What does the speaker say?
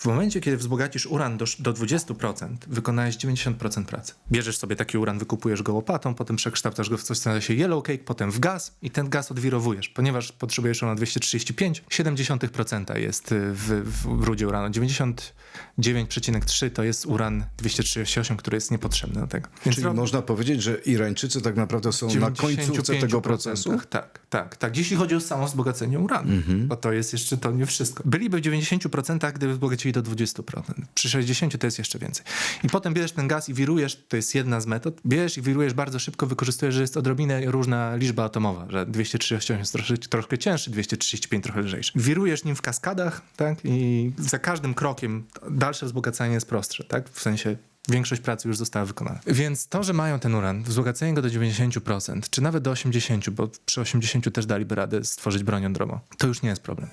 W momencie, kiedy wzbogacisz uran do, do 20%, wykonałeś 90% pracy. Bierzesz sobie taki uran, wykupujesz go łopatą, potem przekształcasz go w coś, co nazywa się yellow cake, potem w gaz i ten gaz odwirowujesz. Ponieważ potrzebujesz uranu 235, 0,7% jest y, w, w rudzie uranu. 99,3 to jest uran 238, który jest niepotrzebny do tego. Więc Czyli rob- można powiedzieć, że Irańczycy tak naprawdę są na końcówce tego 95%. procesu? Tak, tak, tak. Jeśli chodzi o samo wzbogacenie uranu, Mhm. bo to jest jeszcze to nie wszystko. Byliby w 90%, gdyby wzbogacili do 20%. Przy 60% to jest jeszcze więcej. I potem bierzesz ten gaz i wirujesz, to jest jedna z metod, bierzesz i wirujesz bardzo szybko, wykorzystujesz, że jest odrobinę różna liczba atomowa, że 238 jest troszkę, troszkę cięższy, 235 trochę lżejszy. Wirujesz nim w kaskadach, tak, i za każdym krokiem dalsze wzbogacanie jest prostsze, tak, w sensie Większość pracy już została wykonana. Więc to, że mają ten uran, wzbogacenie go do 90%, czy nawet do 80%, bo przy 80% też daliby radę stworzyć broń jądrową, to już nie jest problem.